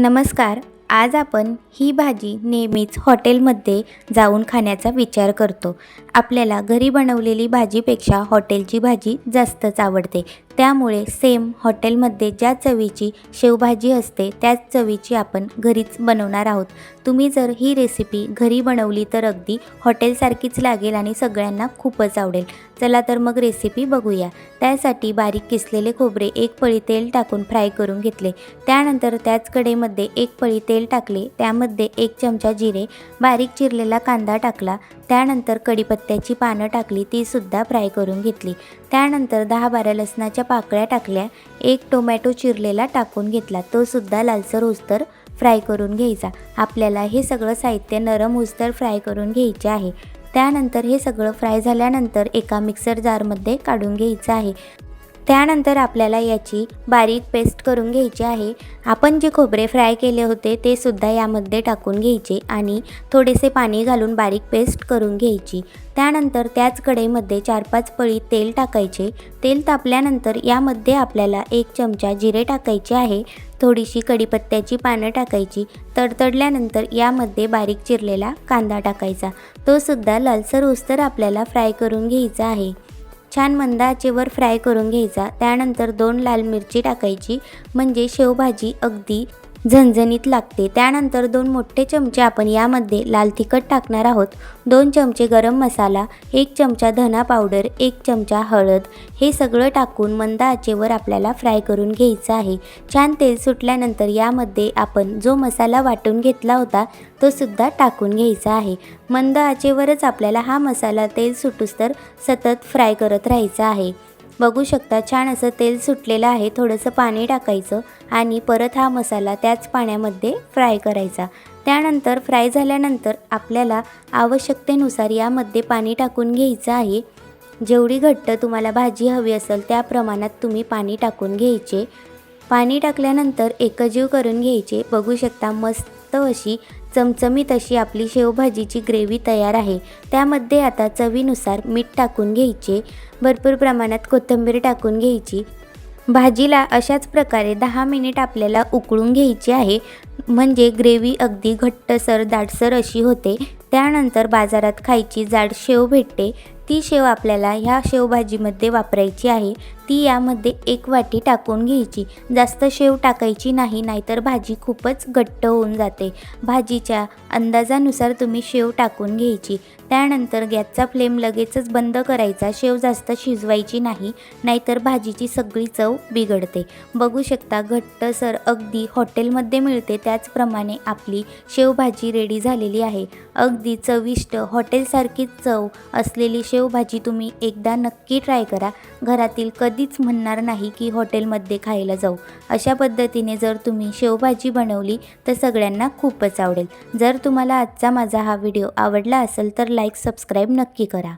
नमस्कार आज आपण ही भाजी नेहमीच हॉटेलमध्ये जाऊन खाण्याचा विचार करतो. आपल्याला घरी बनवलेली भाजीपेक्षा हॉटेलची भाजी जास्तच आवडते. त्यामुळे सेम हॉटेलमध्ये ज्या चवीची शेवभाजी असते त्याच चवीची आपण घरीच बनवणार आहोत. तुम्ही जर ही रेसिपी घरी बनवली तर अगदी हॉटेलसारखीच लागेल आणि सगळ्यांना खूपच आवडेल. चला तर मग रेसिपी बघूया. त्यासाठी बारीक किसलेले खोबरे एक पळी तेल टाकून फ्राय करून घेतले. त्यानंतर त्याच कडेमध्ये एक पळी तेल टाकले. त्यामध्ये एक चमचा जिरे बारीक चिरलेला कांदा टाकला. त्यानंतर कढीपत्त्याची पानं टाकली तीसुद्धा फ्राय करून घेतली. त्यानंतर दहा बारा लसणाच्या पाकळ्या टाकल्या एक टोमॅटो चिरलेला टाकून घेतला. तो सुद्धा लालसर होस्तर फ्राय करून घ्यायचा. आपल्याला हे सगळं साहित्य नरम होस्तर फ्राय करून घ्यायचे आहे. त्यानंतर हे सगळं फ्राय झाल्यानंतर एका मिक्सर जारमध्ये काढून घ्यायचं आहे. त्यानंतर आपल्याला याची बारीक पेस्ट करून घ्यायची आहे. आपण जे खोबरे फ्राय केले होते ते सुद्धा यामध्ये टाकून घ्यायचे आणि थोडेसे पाणी घालून बारीक पेस्ट करून घ्यायची. त्यानंतर त्याच कढईमध्ये चार पाच पळी तेल टाकायचे. तेल तापल्यानंतर यामध्ये आपल्याला एक चमचा जिरे टाकायचे आहे. थोडीशी कढीपत्त्याची पानं टाकायची. तडतडल्यानंतर यामध्ये बारीक चिरलेला कांदा टाकायचा. तो सुद्धा लालसर उस्तर आपल्याला फ्राय करून घ्यायचा आहे. छान मंद आचेवर फ्राय करून घ्यायचा. त्यानंतर दोन लाल मिरची टाकायची. म्हणजे शेवभाजी अगदी झणझणीत लागते. त्यानंतर दोन मोठे चमचे आपण यामध्ये लाल तिखट टाकणार आहोत. दोन चमचे गरम मसाला एक चमचा धना पावडर एक चमचा हळद. हे सगळं टाकून मंद आचेवर आपल्याला फ्राय करून घ्यायचं आहे. छान तेल सुटल्यानंतर यामध्ये आपण जो मसाला वाटून घेतला होता तो सुद्धा टाकून घ्यायचा आहे. मंद आचेवरच आपल्याला हा मसाला तेल सुटूस तर सतत फ्राय करत राहायचा आहे. बघू शकता छान असं तेल सुटलेलं आहे. थोडंसं पाणी टाकायचं आणि परत हा मसाला त्याच पाण्यामध्ये फ्राय करायचा. त्यानंतर फ्राय झाल्यानंतर आपल्याला आवश्यकतेनुसार यामध्ये पाणी टाकून घ्यायचं आहे. जेवढी घट्ट तुम्हाला भाजी हवी असेल त्या प्रमाणात तुम्ही पाणी टाकून घ्यायचे. पाणी टाकल्यानंतर एकजीव करून घ्यायचे. बघू शकता मस्त अशी चमचमीत अशी आपली शेवभाजीची ग्रेव्ही तयार आहे. त्यामध्ये आता चवीनुसार मीठ टाकून घ्यायचे भरपूर प्रमाणात कोथिंबीर टाकून घ्यायची. भाजीला अशाच प्रकारे दहा मिनिट आपल्याला उकळून घ्यायची आहे. म्हणजे ग्रेव्ही अगदी घट्टसर दाटसर अशी होते. त्यानंतर बाजारात खायची जाड शेव भेटते. ती शेव आपल्याला ह्या शेवभाजीमध्ये वापरायची आहे. ती यामध्ये एक वाटी टाकून घ्यायची. जास्त शेव टाकायची नाही नाहीतर भाजी खूपच घट्ट होऊन जाते. भाजीच्या अंदाजानुसार तुम्ही शेव टाकून घ्यायची. त्यानंतर गॅसचा फ्लेम लगेचच बंद करायचा. शेव जास्त शिजवायची नाही नाहीतर भाजीची सगळी चव बिघडते. बघू शकता घट्टसर अगदी हॉटेलमध्ये मिळते. त्याचप्रमाणे आपली शेवभाजी रेडी झालेली आहे. अगदी चविष्ट हॉटेलसारखीच चव असलेली शेवभाजी तुम्ही एकदा नक्की ट्राय करा. घरातील कधीच म्हणणार नाही की हॉटेलमध्ये खायला जाऊ. अशा पद्धतीने जर तुम्ही शेवभाजी बनवली तर सगळ्यांना खूपच आवडेल. जर तुम्हाला आजचा माझा हा व्हिडिओ आवडला असेल तर लाईक सबस्क्राईब नक्की करा.